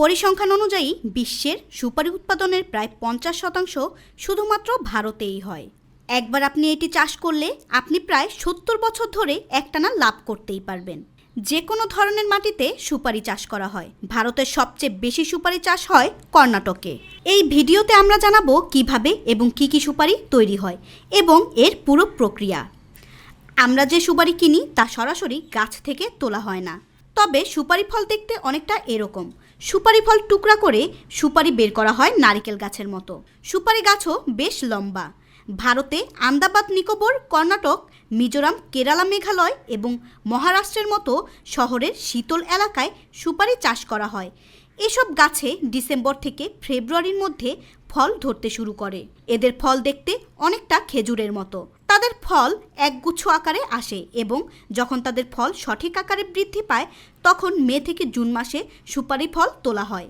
পরিসংখ্যান অনুযায়ী বিশ্বের সুপারি উৎপাদনের প্রায় পঞ্চাশ শতাংশ শুধুমাত্র ভারতেই হয়। একবার আপনি এটি চাষ করলে আপনি প্রায় সত্তর বছর ধরে একটানা লাভ করতেই পারবেন। যে কোনো ধরনের মাটিতে সুপারি চাষ করা হয়। ভারতের সবচেয়ে বেশি সুপারি চাষ হয় কর্ণাটকে। এই ভিডিওতে আমরা জানাব কীভাবে এবং কি কি সুপারি তৈরি হয় এবং এর পুরো প্রক্রিয়া। আমরা যে সুপারি কিনি তা সরাসরি গাছ থেকে তোলা হয় না। তবে সুপারি ফল দেখতে অনেকটা এরকম। সুপারি ফল টুকরা করে সুপারি বের করা হয় নারিকেল গাছের মতো। সুপারি গাছও বেশ লম্বা। ভারতে আন্দাবাদ, নিকোবর, কর্ণাটক, মিজোরাম, কেরালা, মেঘালয় এবং মহারাষ্ট্রের মতো শহরের শীতল এলাকায় সুপারি চাষ করা হয়। এসব গাছে ডিসেম্বর থেকে ফেব্রুয়ারির মধ্যে ফল ধরতে শুরু করে। এদের ফল দেখতে অনেকটা খেজুরের মতো। তাদের ফল একগুচ্ছ আকারে আসে এবং যখন তাদের ফল সঠিক আকারে বৃদ্ধি পায়, তখন মে থেকে জুন মাসে সুপারি ফল তোলা হয়।